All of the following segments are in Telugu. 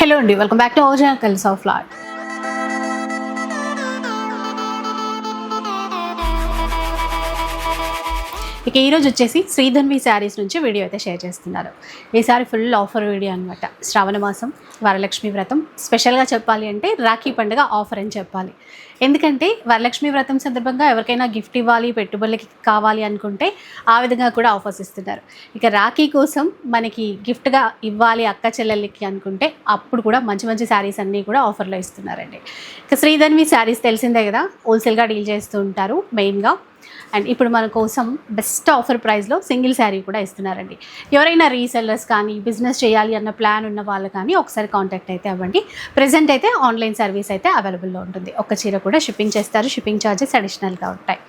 హలో అండి వెల్కమ్ బ్యాక్ టు ఓజా కల్స్ ఆఫ్ లాట్ ఇక ఈరోజు వచ్చేసి శ్రీధన్వి శారీస్ నుంచి వీడియో అయితే షేర్ చేస్తున్నారు. ఈసారి ఫుల్ ఆఫర్ వీడియో అనమాట శ్రావణ మాసం వరలక్ష్మి వ్రతం. స్పెషల్గా చెప్పాలి అంటే రాఖీ పండుగ ఆఫర్ అని చెప్పాలి. ఎందుకంటే వరలక్ష్మి వ్రతం సందర్భంగా ఎవరికైనా గిఫ్ట్ ఇవ్వాలి పెట్టుబడులకి కావాలి అనుకుంటే ఆ విధంగా కూడా ఆఫర్స్ ఇస్తున్నారు. ఇక రాఖీ కోసం మనకి గిఫ్ట్గా ఇవ్వాలి అక్క చెల్లెళ్ళకి అనుకుంటే అప్పుడు కూడా మంచి మంచి శారీస్ అన్నీ కూడా ఆఫర్లో ఇస్తున్నారండి. ఇక శ్రీధన్వి శారీస్ తెలిసిందే కదా హోల్సేల్గా డీల్ చేస్తూ ఉంటారు మెయిన్గా అండ్ ఇప్పుడు మన కోసం బెస్ట్ ఆఫర్ ప్రైస్లో సింగిల్ శారీ కూడా ఇస్తున్నారండి. ఎవరైనా రీసెల్లర్స్ కానీ బిజినెస్ చేయాలి అన్న ప్లాన్ ఉన్న వాళ్ళు కానీ ఒకసారి కాంటాక్ట్ అయితే అవ్వండి. ప్రజెంట్ అయితే ఆన్లైన్ సర్వీస్ అయితే అవైలబుల్లో ఉంటుంది. ఒక చీర కూడా షిప్పింగ్ చేస్తారు. షిప్పింగ్ ఛార్జెస్ అడిషనల్గా ఉంటాయి.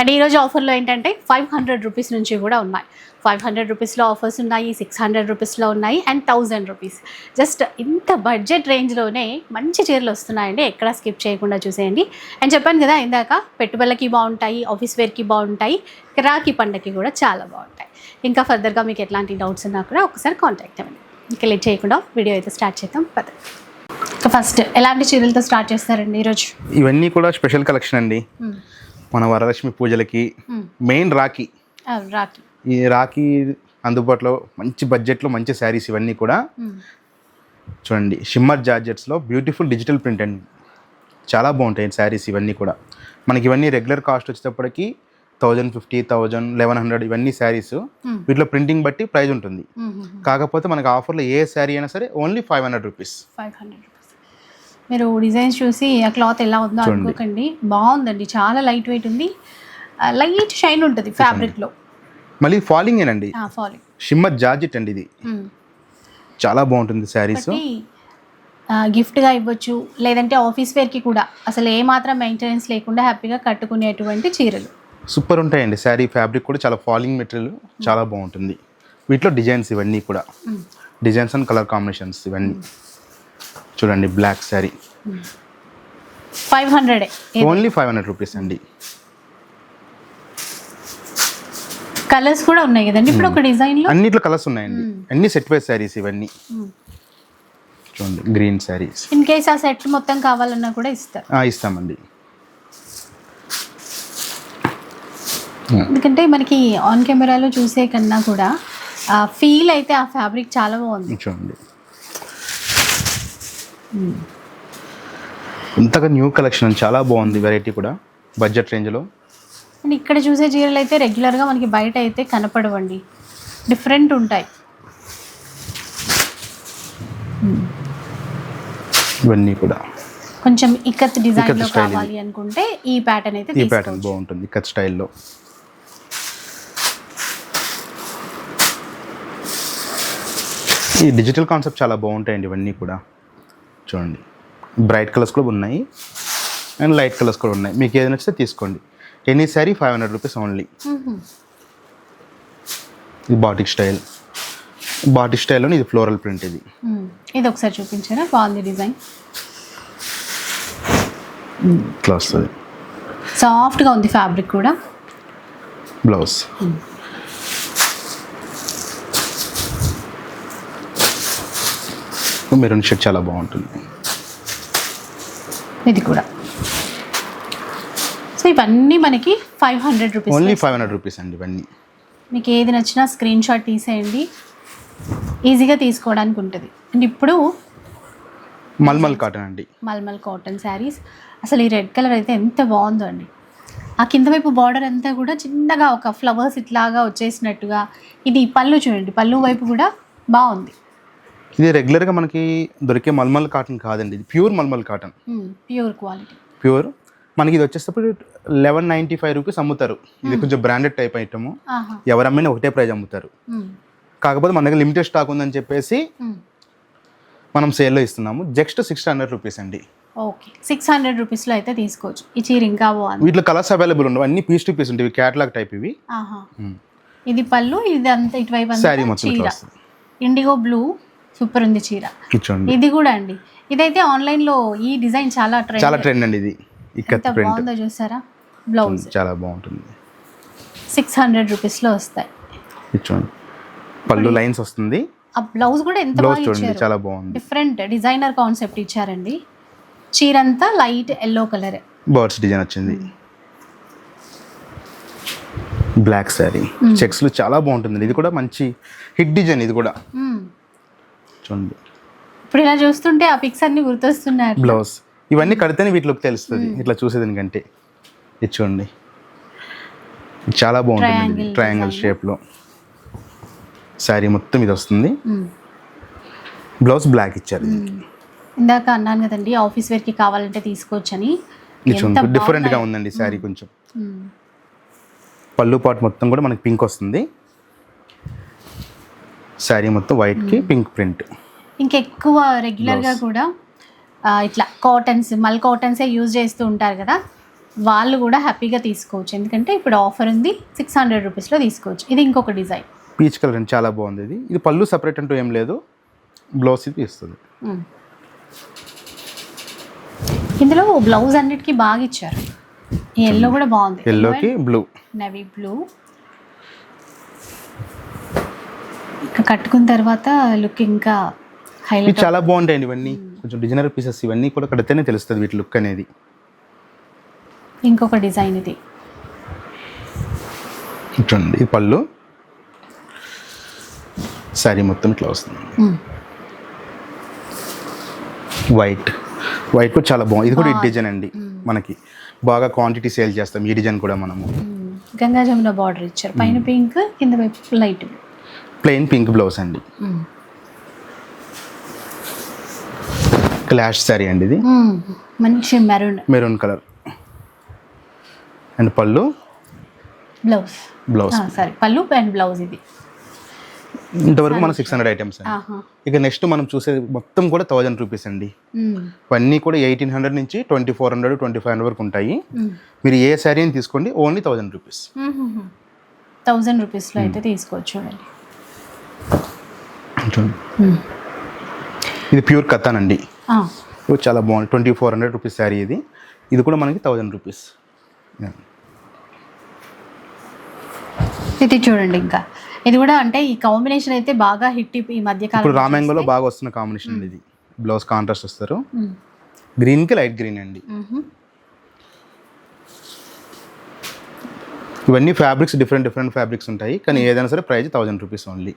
అండ్ ఈరోజు ఆఫర్లో ఏంటంటే ఫైవ్ హండ్రెడ్ రూపీస్ నుంచి కూడా ఉన్నాయి. ఫైవ్ హండ్రెడ్ రూపీస్లో ఆఫర్స్ ఉన్నాయి సిక్స్ హండ్రెడ్ రూపీస్లో ఉన్నాయి అండ్ థౌజండ్ రూపీస్. జస్ట్ ఇంత బడ్జెట్ రేంజ్లోనే మంచి చీరలు వస్తున్నాయండి. ఎక్కడ స్కిప్ చేయకుండా చూసేయండి. అండ్ చెప్పాను కదా ఇందాక పెట్టుబడులకి బాగుంటాయి ఆఫీస్ వేర్కి బాగుంటాయి రాఖీ పండగకి కూడా చాలా బాగుంటాయి. ఇంకా ఫర్దర్గా మీకు ఎట్లాంటి డౌట్స్ ఉన్నా కూడా ఒకసారి కాంటాక్ట్ అవ్వండి. ఇంకా లేట్ చేయకుండా వీడియో అయితే స్టార్ట్ చేద్దాం. పద. ఫస్ట్ ఎలాంటి చీరలతో స్టార్ట్ చేస్తారండి ఈరోజు? ఇవన్నీ కూడా స్పెషల్ కలెక్షన్ అండి. మన వరలక్ష్మి పూజలకి. మెయిన్ రాఖీ. రాఖీ. ఈ రాఖీ అందుబాటులో మంచి బడ్జెట్లో మంచి శారీస్ ఇవన్నీ కూడా. చూడండి. షిమ్మర్ జార్జెట్స్లో బ్యూటిఫుల్ డిజిటల్ ప్రింట్ అండి చాలా బాగుంటాయి శారీస్ ఇవన్నీ కూడా. మనకి ఇవన్నీ రెగ్యులర్ కాస్ట్ వచ్చేటప్పటికి thousand fifty thousand eleven hundred ఇవన్నీ శారీస్. వీటిలో ప్రింటింగ్ బట్టి ప్రైస్ ఉంటుంది. కాకపోతే మనకి ఆఫర్లో ఏ శారీ అయినా సరే only five hundred rupees five hundred rupees మీరు డిజైన్స్ చూసి ఆ క్లాత్ ఎలా ఉందో. అనుకోకండి. బాగుందండి. చాలా లైట్ వెయిట్ ఉంది లైట్ షైన్ ఉంటుంది ఫ్యాబ్రిక్లో మళ్ళీ ఫాలింగ్ ఏనండి? ఫాలింగ్. షిమ్మర్ జార్జెట్ అండి ఇది. చాలా బాగుంటుంది శారీస్. గిఫ్ట్గా ఇవ్వచ్చు లేదంటే ఆఫీస్ వేర్కి కూడా. అసలు ఏ మాత్రం మెయింటెనెన్స్ లేకుండా హ్యాపీగా కట్టుకునేటువంటి చీరలు. సూపర్ ఉంటాయండి శారీ ఫ్యాబ్రిక్ కూడా చాలా ఫాలింగ్ మెటీరియల్ చాలా బాగుంటుంది. వీటిలో డిజైన్స్ ఇవన్నీ కూడా. డిజైన్స్ అండ్ కలర్ కాంబినేషన్స్ ఇవన్నీ. చూడండి బ్లాక్ శారీ. ఫైవ్ హండ్రెడే. ఓన్లీ ఫైవ్ హండ్రెడ్ రూపీస్ అండి. కలర్స్ కూడా ఉన్నాయి కదండి. ఇప్పుడు ఒక డిజైన్లో అన్నిట్లో కలర్స్ ఉన్నాయండి. అన్ని సెట్ వైజ్ శారీస్ ఇవన్నీ. చూడండి గ్రీన్ శారీస్. ఇన్ కేస్ ఆ సెట్ మొత్తం కావాలన్నా కూడా ఇస్తారు. ఇస్తామండి. ఎందుకంటే మనకి ఆన్ కెమెరాలో చూసే కన్నా కూడా ఫీల్ అయితే ఆ ఫ్యాబ్రిక్ చాలా బాగుంది. చూడండి. ఇంతగా న్యూ కలెక్షన్ చాలా బాగుంది వెరైటీ కూడా. బడ్జెట్ రేంజ్లో అండ్ ఇక్కడ చూసే చీరలు అయితే రెగ్యులర్గా మనకి బయట అయితే కనపడవండి. డిఫరెంట్ ఉంటాయి. ఇవన్నీ కూడా. కొంచెం ఇక్కత్ style ఇది. కావాలి అనుకుంటే ఈ ప్యాటర్న్ అయితే ఈ ప్యాటర్న్ బాగుంటుంది కట్ స్టైల్లో. ఈ డిజిటల్ కాన్సెప్ట్ చాలా బాగుంటాయండి ఇవన్నీ కూడా. చూడండి. బ్రైట్ కలర్స్ కూడా ఉన్నాయి. అండ్ లైట్ కలర్స్ కూడా ఉన్నాయి. మీకు ఏది నచ్చితే తీసుకోండి. Any sari five hundred rupees only. ఇది బాటిక్ స్టైల్ బాటిక్ స్టైల్లో ఇది ఫ్లోరల్ ప్రింట్ ఇది. మ్మ్. ఇది ఒకసారి చూపించారా? బాగుంది డిజైన్ ఇట్లా వస్తుంది సాఫ్ట్గా ఉంది ఫ్యాబ్రిక్ కూడా. బ్లౌజ్ మెరూన్ షర్ట్ చాలా బాగుంటుంది. ఇది కూడా. సో ఇవన్నీ మనకి five hundred rupees only five hundred rupees అండి ఇవన్నీ. మీకు ఏది నచ్చినా స్క్రీన్ షాట్ తీసేయండి. ఈజీగా తీసుకోవడానికి ఉంటుంది. అండ్ ఇప్పుడు మల్మల్ కాటన్ అండి. మల్మల్ కాటన్ శారీస్ అసలు ఈ రెడ్ కలర్ అయితే ఎంత బాగుందో అండి. ఆ కింద వైపు బార్డర్ అంతా కూడా చిన్నగా ఒక ఫ్లవర్స్ ఇట్లాగా వచ్చేసినట్టుగా ఇది పళ్ళు చూడండి. పళ్ళు వైపు కూడా బాగుంది. ఇది రెగ్యులర్గా మనకి దొరికే మల్మల్ కాటన్ కాదండి. ఇది pure mulmul cotton pure quality pure మనకి ఇది వచ్చేటప్పుడు లెవెన్ నైంటీ ఫైవ్ రూపీస్ అమ్ముతారు. ఇది కొంచెం బ్రాండెడ్ టైప్ ఐటమ్ ఎవరు అమ్మినా ఒకటే ప్రైజ్ అమ్ముతారు. మ్మ్. కాకపోతే మన దగ్గర లిమిటెడ్ స్టాక్ ఉందని చెప్పేసి మ్మ్. మనం సేల్లో ఇస్తున్నాము. జస్ట్ సిక్స్ హండ్రెడ్ రూపీస్ అండి. ఓకే సిక్స్ హండ్రెడ్ రూపీస్లో అయితే తీసుకోవచ్చు. ఈ చీర ఇంకా బాగుంది. వీటిలో కలర్స్ అవైలబుల్ ఉండవు. అన్ని పీస్ టు పీస్ ఉంటాయి. క్యాటలాగ్ టైప్ ఇవి. ఇది పళ్ళు ఇది అంతా ఇటువైపు ఇట్లా చీర ఇండిగో బ్లూ సూపర్ ఉంది చీర. ఇది కూడా అండి. ఇదైతే ఆన్లైన్లో ఈ డిజైన్ చాలా ట్రెండ్ చాలా ట్రెండ్ అండి ఇది. ఇక్కత్ ప్రింట్. చూసారా? బ్లౌజ్. చాలా బాగుంటుంది. సిక్స్ హండ్రెడ్ రూపీస్లో వస్తాయి. చూడండి పళ్ళు లైన్స్ వస్తుంది. ఆ బ్లౌజ్ కూడా ఎంత బ్లౌజ్ చూడండి చాలా బాగుంది. డిఫరెంట్ డిజైనర్ కాన్సెప్ట్ ఇచ్చారండి. చీర అంతా light yellow colour. Birds design వచ్చింది. బ్లాక్ శారీ. చెక్స్లు చాలా బాగుంటుంది. ఇది కూడా మంచి హిట్ డిజైన్ ఇది కూడా. చూడండి. ఇప్పుడు ఇలా చూస్తుంటే ఆ పిక్స్ అన్ని గుర్తొస్తున్నారు బ్లౌజ్. ఇవన్నీ కడితేనే వీటిలోకి తెలుస్తుంది. ఇట్లా చూసేదానికంటే ఇది చూడండి. చాలా బాగుంటుంది ట్రయాంగిల్. షేప్లో శారీ మొత్తం ఇది వస్తుంది. బ్లౌజ్ బ్లాక్ ఇచ్చారు ఇందాక అన్నాను కదండి ఆఫీస్ వేర్కి కావాలంటే తీసుకోవచ్చని. డిఫరెంట్గా. ఉందండి శారీ కొంచెం. పళ్ళు పాటు మొత్తం కూడా మనకి పింక్ వస్తుంది. శారీ మొత్తం వైట్కి పింక్ ప్రింట్ ఇంకెక్కువ రెగ్యులర్గా కూడా ఇట్లా కాటన్స్ మల్ కాటన్సే యూజ్ చేస్తూ ఉంటారు కదా వాళ్ళు కూడా హ్యాపీగా తీసుకోవచ్చు. ఎందుకంటే ఇప్పుడు ఆఫర్ ఉంది సిక్స్ హండ్రెడ్ రూపీస్లో తీసుకోవచ్చు. ఇది ఇంకొక డిజైన్ పీచ్ కలర్ అండి చాలా బాగుంది ఇది. ఇది పళ్ళు సపరేట్ అంటూ ఏం లేదు. బ్లౌజ్ ఇది ఇస్తుంది. ఇందులో బ్లౌజ్ అన్నిటికీ బాగా ఇచ్చారు. ఎల్లో కూడా బాగుంది. ఎల్లోకి బ్లూ నవీ బ్లూ ఇంకా కట్టుకున్న తర్వాత లుక్ ఇంకా ఇవి చాలా బాగుంటాయండి ఇవన్నీ. కొంచెం డిజైనర్ పీసెస్ ఇవన్నీ కూడా కడితేనే తెలుస్తుంది వీటి లుక్ అనేది. ఇంకొక డిజైన్ ఇది. చూడండి పళ్ళు. శారీ మొత్తం ఇట్లా వస్తుంది. వైట్ వైట్ కూడా చాలా బాగుంది. ఇది కూడా ఈ డిజైన్ అండి మనకి. బాగా క్వాంటిటీ సేల్ చేస్తాం ఈ డిజైన్ కూడా మనము. గంగా జమున బార్డర్ ఇచ్చారు. పైన పింక్ కింద వైపు లైట్ ప్లెయిన్ పింక్ బ్లౌజ్ అండి. క్లాష్ శారీ అండి ఇది. మంచి మెరూన్. Maroon colour. అండ్ పళ్ళు? బ్లౌజ్. బ్లౌజ్. సరే. పళ్ళు అండ్ బ్లౌజ్ ఇది. ఇంతవరకు మనం సిక్స్ హండ్రెడ్ ఐటమ్స్ ఇక నెక్స్ట్ మనం చూసేది మొత్తం కూడా థౌజండ్ రూపీస్ అండి. ఇవన్నీ కూడా ఎయిటీన్ హండ్రెడ్ నుంచి twenty four hundred twenty five hundred వరకు ఉంటాయి. మీరు ఏ శారీ అని తీసుకోండి ఓన్లీ థౌజండ్ రూపీస్. థౌజండ్ రూపీస్లో అయితే తీసుకోవచ్చు. ఇది ప్యూర్ కథాన్ ఇది చాలా బాగుంది. Twenty four hundred rupees sari ఇది. ఇది కూడా మనకి థౌజండ్ రూపీస్. ఇది చూడండి ఇంకా. ఇది కూడా అంటే ఈ కాంబినేషన్ అయితే బాగా హిట్ ఈ మధ్య ఇప్పుడు రామాంగోలో బాగా వస్తున్న కాంబినేషన్ ఇది. బ్లౌజ్ కాంట్రాస్ట్ వస్తారు. మ్మ్. గ్రీన్కి లైట్ గ్రీన్ అండి. ఇవన్నీ ఫ్యాబ్రిక్స్ డిఫరెంట్ డిఫరెంట్ ఫ్యాబ్రిక్స్ ఉంటాయి. కానీ ఏదైనా సరే price thousand rupees only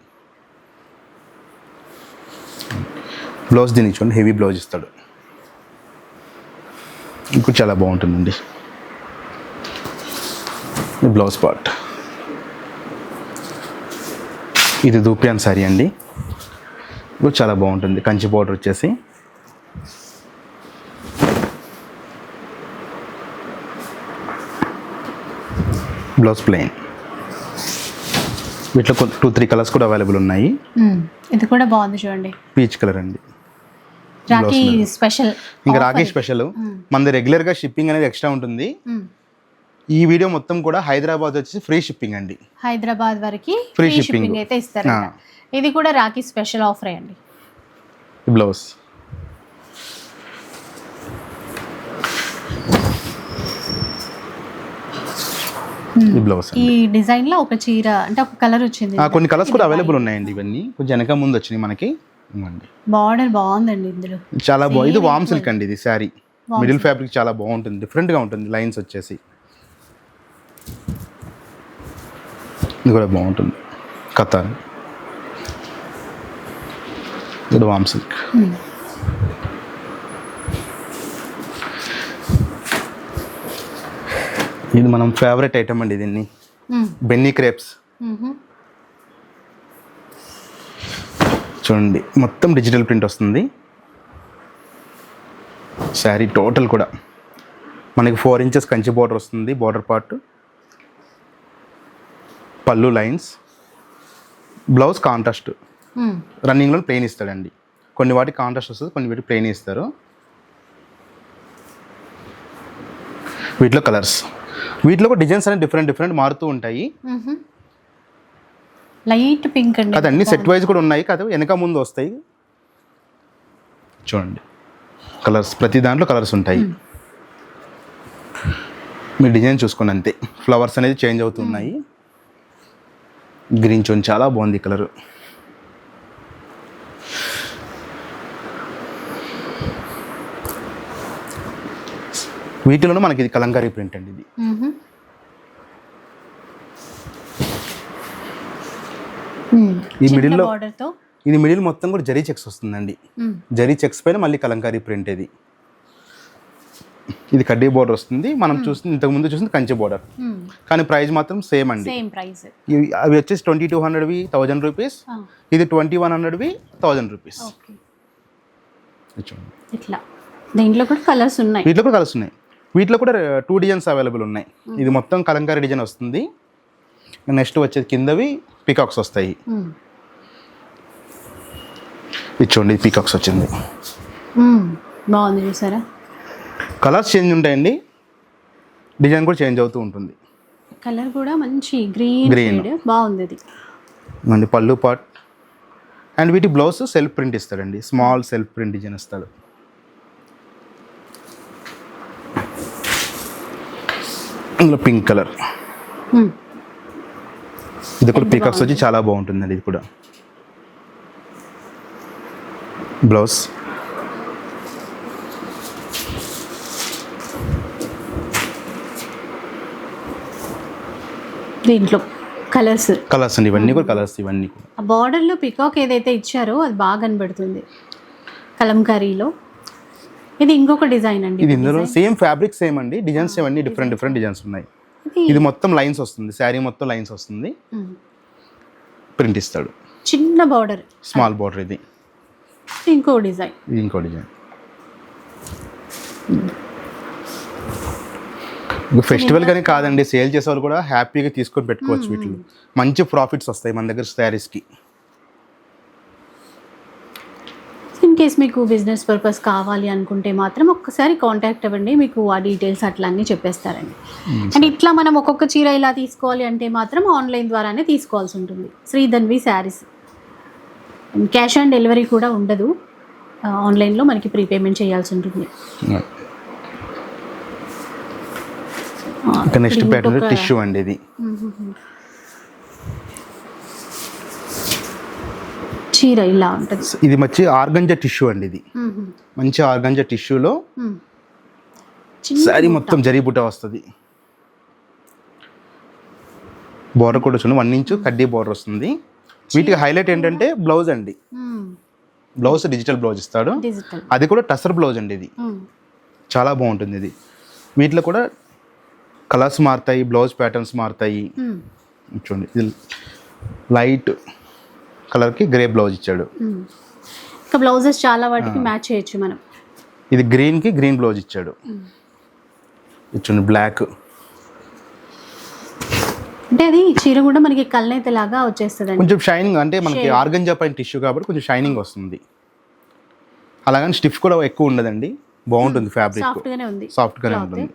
blouse దీని చూడండి హెవీ బ్లౌజ్ ఇస్తాడు. ఇంకో చాలా బాగుంటుందండి. Blouse part. ఇది దూపియాన్ సారీ అండి. ఇది చాలా బాగుంటుంది కంచి పౌడర్ వచ్చేసి. Blouse plain. వీటిలో టూ త్రీ కలర్స్ కూడా అవైలబుల్ ఉన్నాయి. ఇది కూడా బాగుంది చూడండి. పీచ్ కలర్ అండి. రాఖీ స్పెషల్ ఇంకా రాకేష్ స్పెషల్ మనది రెగ్యులర్గా షిప్పింగ్ అనేది ఎక్స్ట్రా ఉంటుంది. మ్మ్. ఈ వీడియో మొత్తం కూడా హైదరాబాద్ వచ్చేసి ఫ్రీ షిప్పింగ్ అండి. హైదరాబాద్ వరకు ఫ్రీ. షిప్పింగ్ అయితే ఇస్తారు ఆ. ఇది కూడా రాఖీ స్పెషల్ ఆఫర్ అండి? బ్లౌజ్ ఈ బ్లౌజ్ ఈ డిజైన్లో ఒక చీర అంటే ఒక కలర్ వచ్చింది. కొన్ని కలర్స్ కూడా అవైలబుల్ ఉన్నాయండి ఇవన్నీ. కొంచెం వెనక ముందు వచ్చినాయి మనకి. బార్డర్ బాగుందండి ఇందులో. చాలా బాగుంది ఇది వామ్ సిల్క్ అండి ఇది శారీ మిడిల్ ఫ్యాబ్రిక్ చాలా బాగుంటుంది డిఫరెంట్గా ఉంటుంది లైన్స్ వచ్చేసి. ఇది కూడా బాగుంటుంది కతార్ ఇది వామ్ సిల్క్ ఇది మనం ఫేవరెట్ ఐటమ్ అండి దీన్ని. బెన్నీ క్రేప్స్ చూడండి మొత్తం డిజిటల్ ప్రింట్ వస్తుంది. శారీ టోటల్ కూడా. మనకి ఫోర్ ఇంచెస్ కంచి బార్డర్ వస్తుంది బార్డర్ పార్ట్ పళ్ళు లైన్స్ బ్లౌజ్ కాంట్రాస్ట్. రన్నింగ్లో ప్లెయిన్ ఇస్తాడండి. కొన్ని వాటికి కాంట్రాస్ట్ వస్తుంది కొన్ని వాటికి ప్లెయిన్ ఇస్తారు. వీటిలో కలర్స్ వీటిలో కూడా డిజైన్స్ అనేవి డిఫరెంట్ డిఫరెంట్ మారుతూ ఉంటాయి. మ్మ్. లైట్ పింక్ అండి. అదన్నీ సెట్ వైజ్ కూడా ఉన్నాయి కదా వెనక ముందు వస్తాయి. చూడండి. కలర్స్ ప్రతి దాంట్లో కలర్స్ ఉంటాయి. మీ డిజైన్ చూసుకోండి అంతే. ఫ్లవర్స్ అనేది చేంజ్ అవుతున్నాయి గ్రీన్ చూడండి చాలా బాగుంది కలర్ వీటిలోనూ మనకి ఇది కలంకారీ ప్రింట్ అండి ఇది. ఈ మిడిల్లో- ఇది మిడిల్ మొత్తం కూడా జరీ చెక్స్ వస్తుందండి. జరీ చెక్స్ పైన మళ్ళీ కలంకారీ ప్రింట్ ఇది. ఇది కడ్డీ బోర్డర్ వస్తుంది. మనం చూస్తుంది ఇంతకు ముందు చూసింది కంచి బోర్డర్. కానీ ప్రైస్ మాత్రం సేమ్ అండి. అవి వచ్చేసి ట్వంటీ టూ హండ్రెడ్వి థౌజండ్ రూపీస్ ఇది ట్వంటీ వన్ హండ్రెడ్వి థౌజండ్ రూపీస్ ఇట్లా. దీంట్లో కూడా కలర్స్ ఉన్నాయి. వీటిలో కూడా కలర్స్ ఉన్నాయి. వీటిలో కూడా టూ డిజైన్స్ అవైలబుల్ ఉన్నాయి. ఇది మొత్తం కలంకారీ డిజైన్ వస్తుంది. నెక్స్ట్ వచ్చేది కిందవి పీకాక్స్ వస్తాయి. ఇది చూడండి పీకాక్స్ వచ్చింది. బాగుంది చూసారా? కలర్స్ చేంజ్ ఉంటాయండి. డిజైన్ కూడా చేంజ్ అవుతూ ఉంటుంది. కలర్ కూడా మంచి గ్రీన్. షేడ్ బాగుంది అండి పళ్ళు పాట్. అండ్ వీటి బ్లౌజ్ సెల్ఫ్ ప్రింట్ ఇస్తాడండి స్మాల్ సెల్ఫ్ ప్రింట్ డిజైన్ ఇస్తాడు ఇందులో పింక్ కలర్. ఇది కూడా పీకాక్స్ వచ్చి చాలా బాగుంటుందండి ఇది కూడా. బ్లౌజ్. దీంట్లో కలర్స్. కలర్స్ అండి ఇవన్నీ కూడా కలర్స్ ఇవన్నీ కూడా. ఆ బార్డర్లో పికాక్ ఏదైతే ఇచ్చారో అది బాగా కనబడుతుంది. కలంకారీలో. ఇది ఇంకొక డిజైన్ అండి ఇది ఇందులో సేమ్ ఫ్యాబ్రిక్ సేమ్ అండి. డిజైన్స్ ఇవన్నీ డిఫరెంట్ డిఫరెంట్ డిజైన్స్ ఉన్నాయి. ఇది మొత్తం లైన్స్ వస్తుంది శారీ మొత్తం లైన్స్ వస్తుంది. ప్రింట్ ఇస్తాడు. చిన్న బార్డర్ స్మాల్ బార్డర్ ఇది. ఇంకో డిజైన్. ఇంకో డిజైన్. ఫెస్టివల్ కానీ కాదండి సేల్ చేసే వాళ్ళు కూడా హ్యాపీగా తీసుకొని పెట్టుకోవచ్చు వీటిలో మంచి ప్రాఫిట్స్ వస్తాయి మన దగ్గర శారీస్కి. ఇన్ కేస్ మీకు బిజినెస్ పర్పస్ కావాలి అనుకుంటే మాత్రం ఒక్కసారి కాంటాక్ట్ అవ్వండి మీకు ఆ డీటెయిల్స్ అట్లా అన్నీ చెప్పేస్తారండి అండ్ ఇట్లా మనం ఒక్కొక్క చీర ఇలా తీసుకోవాలి అంటే మాత్రం ఆన్లైన్ ద్వారానే తీసుకోవాల్సి ఉంటుంది. Sridhanvi Sarees. Cash on delivery కూడా ఉండదు. ఆన్లైన్లో మనకి ప్రీపేమెంట్ చేయాల్సి ఉంటుంది నెక్స్ట్ ప్యాటర్న్ టిష్యూ అండి ఇది. చీర ఇలా ఉంటుంది. ఇది మంచి ఆర్గంజా టిష్యూ అండి ఇది. మంచి ఆర్గంజా టిష్యూలో శారీ మొత్తం జరీ బుట్ట వస్తుంది. బోర్డర్ కూడా చూడండి వన్ ఇంచు కడ్డీ బోర్డర్ వస్తుంది. వీటికి హైలైట్ ఏంటంటే బ్లౌజ్ అండి. బ్లౌజ్ డిజిటల్ బ్లౌజ్ ఇస్తాడు. అది కూడా టసర్ బ్లౌజ్ అండి ఇది. చాలా బాగుంటుంది ఇది. వీటిలో కూడా కలర్స్ మారుతాయి బ్లౌజ్ ప్యాటర్న్స్ మారుతాయి. చూడండి ఇది లైట్ కలర్కి గ్రే బ్లౌజ్ ఇచ్చాడు. ఇంకా బ్లౌజెస్ చాలా వాటికి మ్యాచ్ చేయొచ్చు మనం. ఇది గ్రీన్కి గ్రీన్ బ్లౌజ్ ఇచ్చాడు. చూడండి బ్లాక్ అంటే అది చీర కూడా మనకి కళ్ళనైతే లాగా వచ్చేస్తుందండి. కొంచెం షైనింగ్ అంటే మనకి ఆర్గంజా పైన టిష్యూ కాబట్టి కొంచెం షైనింగ్ వస్తుంది. అలాగని స్టిఫ్ కూడా ఎక్కువ ఉండదండి. బాగుంటుంది ఫ్యాబ్రిక్ సాఫ్ట్ గానే ఉంది. సాఫ్ట్గానే. ఉంటుంది.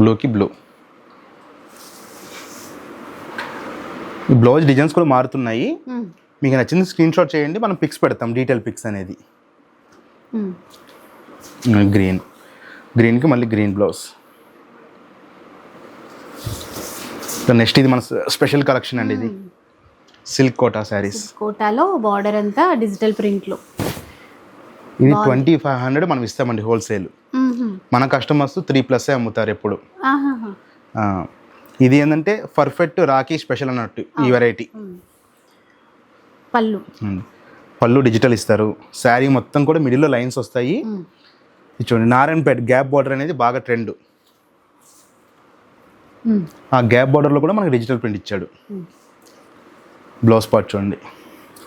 బ్లూకి బ్లూ ఈ బ్లౌజ్ డిజైన్స్ కూడా మారుతున్నాయి. మ్మ్. మీకు నచ్చింది స్క్రీన్ షాట్ చేయండి. మనం పిక్స్ పెడతాం డీటెయిల్ పిక్స్ అనేది. గ్రీన్ గ్రీన్కి మళ్ళీ గ్రీన్ బ్లౌజ్ నెక్స్ట్ ఇది మన స్పెషల్ కలెక్షన్ అండి ఇది. సిల్క్ కోటా శారీస్. కోటాలో బార్డర్ అంతా డిజిటల్ ప్రింట్లో. ఇది ట్వంటీ ఫైవ్ హండ్రెడ్ మనం ఇస్తామండి హోల్సేల్. మన కస్టమర్స్ త్రీ ప్లస్ అమ్ముతారు ఎప్పుడు. ఇది ఏంటంటే పర్ఫెక్ట్ రాఖీ స్పెషల్ అన్నట్టు ఈ వెరైటీ. పళ్ళు. పళ్ళు డిజిటల్ ఇస్తారు. శారీ మొత్తం కూడా మిడిల్లో లైన్స్ వస్తాయి. చూడండి నారాయణపేట గ్యాప్ బార్డర్ అనేది బాగా ట్రెండ్. ఆ గ్యాప్ బార్డర్లో కూడా మనకి డిజిటల్ ప్రింట్ ఇచ్చాడు. బ్లౌజ్ పార్ట్ చూడండి.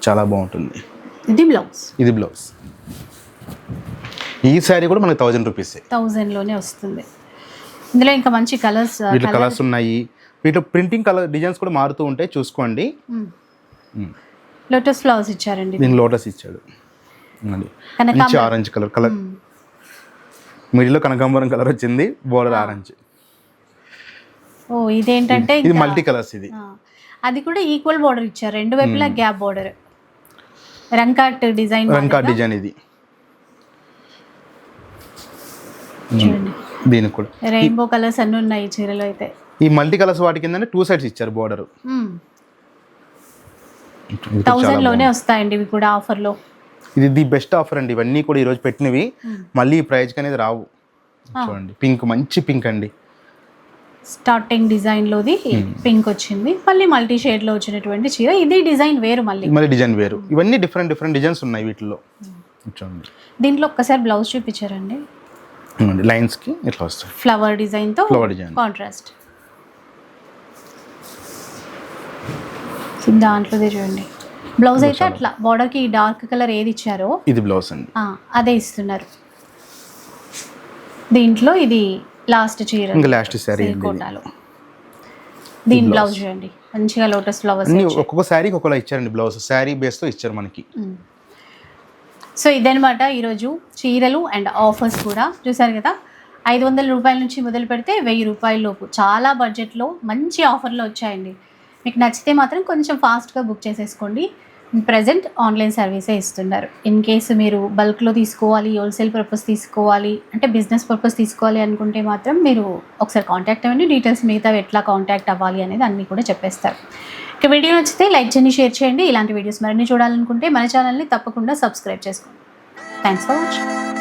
చాలా బాగుంటుంది. ఇది బ్లౌజ్ ఇది బ్లౌజ్ ఈ శారీ కూడా మనకి థౌజండ్ రూపీస్ థౌజండ్లోనే వస్తుంది. ఇందులో ఇంకా మంచి కలర్స్ వీటిలో కలర్స్ ఉన్నాయి. వీటిలో ప్రింటింగ్ కలర్ డిజైన్స్ కూడా మారుతూ ఉంటాయి చూసుకోండి. లోటస్ ఫ్లవర్స్ ఇచ్చారండి దీని లోటస్ ఇచ్చాడు. ఆరెంజ్ కలర్ కలర్ మిడిల్లో కనకాంబరం కలర్ వచ్చింది బోర్డర్ ఆరెంజ్ ఓ ఇదేంటంటే ఇది మల్టీ కలర్స్ ఇది. అది కూడా ఈక్వల్ బార్డర్ ఇచ్చారు. రెండు వైపులా గ్యాప్ బార్డర్ రంకాట్ డిజైన్ రంకా డిజైన్ ఇది. దీనికి కూడా. రెయిన్బో కలర్స్ అన్ని ఉన్నాయి చీరలో అయితే. ఈ మల్టీ కలర్స్ వాటి కింద టూ సైడ్స్ ఇచ్చారు బోర్డర్ థౌజండ్లోనే వస్తాయండి ఇవి కూడా ఆఫర్లో. ఇది ది బెస్ట్ ఆఫర్ అండి. ఇవన్నీ కూడా ఈరోజు పెట్టినవి. మళ్ళీ ఈ ప్రైజ్కి అనేది రావు. చూడండి. పింక్ మంచి పింక్ అండి. స్టార్టింగ్ డిజైన్లోది పింక్ వచ్చింది మళ్ళీ మల్టీ షేడ్లో వచ్చినటువంటి చీర. ఇది డిజైన్ వేరు మళ్ళీ. మళ్ళీ డిజైన్ వేరు. ఇవన్నీ డిఫరెంట్ డిఫరెంట్ డిజైన్స్ ఉన్నాయి వీటిలో. చూడండి. దీంట్లో ఒక్కసారి బ్లౌజ్ చూపించారండి. లైన్స్కి ఇట్లా వస్తాయి. ఫ్లవర్ డిజైన్తో ఫ్లవర్ డిజైన్. కాంట్రాస్ట్ దాంట్లోదే చూడండి. బ్లౌజ్ అయితే అట్లా బార్డర్కి డార్క్ కలర్ ఏది ఇచ్చారో ఇది బ్లౌజ్ అండి. ఆ, అదే ఇస్తున్నారు. దీంట్లో ఇది లాస్ట్ చీర. ఇంకా లాస్ట్. కోటాలో దీని బ్లౌజ్ చూడండి. మంచిగా లోటస్ ఫ్లవర్స్ ఒక్కొక్క శారీకి ఒకలా ఇచ్చారండి బ్లౌజ్ శారీ బేస్తో ఇచ్చారు మనకి. సో ఇదనమాట ఈరోజు చీరలు అండ్ ఆఫర్స్ కూడా. చూసారు కదా? ఐదు వందల రూపాయల నుంచి మొదలు పెడితే వెయ్యి రూపాయల లోపు. చాలా బడ్జెట్లో మంచి ఆఫర్లు వచ్చాయండి. మీకు నచ్చితే మాత్రం కొంచెం ఫాస్ట్గా బుక్ చేసేసుకోండి. ప్రజెంట్ ఆన్లైన్ సర్వీసే ఇస్తున్నారు. ఇన్ కేసు మీరు బల్క్లో తీసుకోవాలి హోల్సేల్ పర్పస్ తీసుకోవాలి అంటే బిజినెస్ పర్పస్ తీసుకోవాలి అనుకుంటే మాత్రం మీరు ఒకసారి కాంటాక్ట్ అవ్వండి. డీటెయిల్స్ మిగతా ఎట్లా కాంటాక్ట్ అవ్వాలి అనేది అన్నీ కూడా చెప్పేస్తారు. ఇక వీడియో నచ్చితే లైక్ చేయండి షేర్ చేయండి. ఇలాంటి వీడియోస్ మరిన్ని చూడాలనుకుంటే మన ఛానల్ని తప్పకుండా సబ్స్క్రైబ్ చేసుకోండి. Thanks for watching